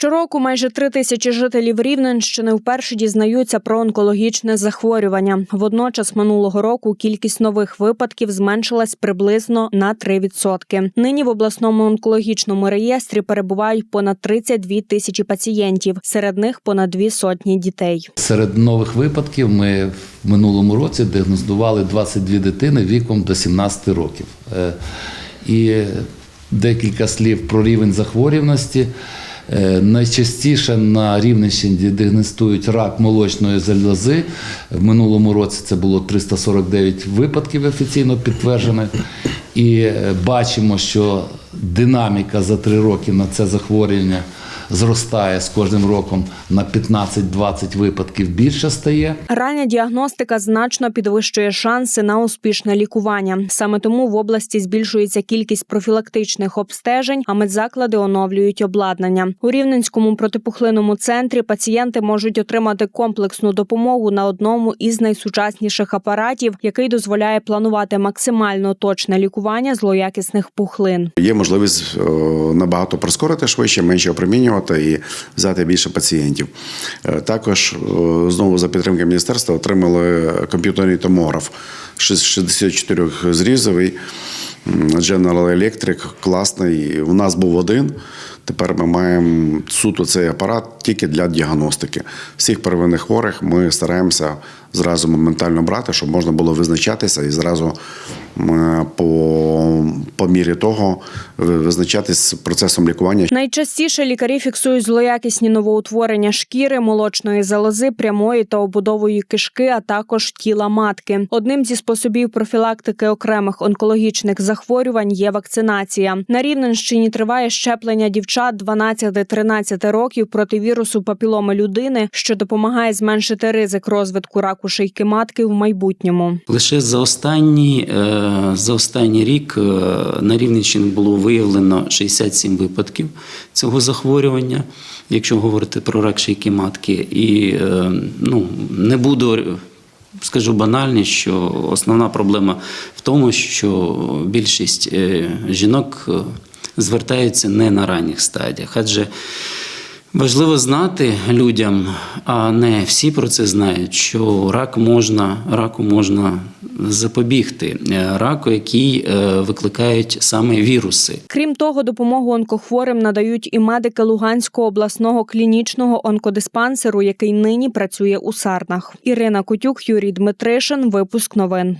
Щороку майже три тисячі жителів Рівненщини вперше дізнаються про онкологічне захворювання. Водночас минулого року кількість нових випадків зменшилась приблизно на 3%. Нині в обласному онкологічному реєстрі перебувають понад 32 тисячі пацієнтів. Серед них понад дві сотні дітей. Серед нових випадків ми в минулому році діагностували 22 дитини віком до 17 років. Е, І декілька слів про рівень захворюваності. Е, Найчастіше на Рівненщині діагностують рак молочної залози. В минулому році це було 349 випадків офіційно підтверджених. І е, бачимо, що динаміка за три роки на це захворювання зростає з кожним роком на 15-20 випадків більше стає. Рання діагностика значно підвищує шанси на успішне лікування. Саме тому в області збільшується кількість профілактичних обстежень, а медзаклади оновлюють обладнання. У рівненському протипухлинному центрі пацієнти можуть отримати комплексну допомогу на одному із найсучасніших апаратів, який дозволяє планувати максимально точне лікування злоякісних пухлин. Є можливість е, набагато прискорити швидше, менше опромінювати і взяти більше пацієнтів. Е, Також е, знову за підтримки міністерства отримали комп'ютерний томограф 64 зрізовий General Electric, класний. У нас був один. Тепер ми маємо суто цей апарат тільки для діагностики. Всіх первинних хворих ми стараємося зразу моментально брати, щоб можна було визначатися і зразу по, по мірі того визначатись з процесом лікування. Найчастіше лікарі фіксують злоякісні новоутворення шкіри, молочної залози, прямої та обудової кишки, а також тіла матки. Одним зі способів профілактики окремих онкологічних захворювань є вакцинація. На Рівненщині триває щеплення дівчат 12-13 років проти вірусу папіломи людини, що допомагає зменшити ризик розвитку раку шийки матки в майбутньому. Лише за останній, е, за останній рік е, на Рівненщині було виявлено 67 випадків цього захворювання, якщо говорити про рак шийки матки. І е, ну, не буду. Скажу банальність, що основна проблема в тому, що більшість е, жінок звертаються не на ранніх стадіях, адже Важливо знати людям, а не всі про це знають, що рак можна, раку можна запобігти, Е, раку, який е, викликають саме віруси. Крім того, допомогу онкохворим надають і медики Луганського обласного клінічного онкодиспансеру, який нині працює у Сарнах. Ірина Кутюк, Юрій Дмитришин. Випуск новин.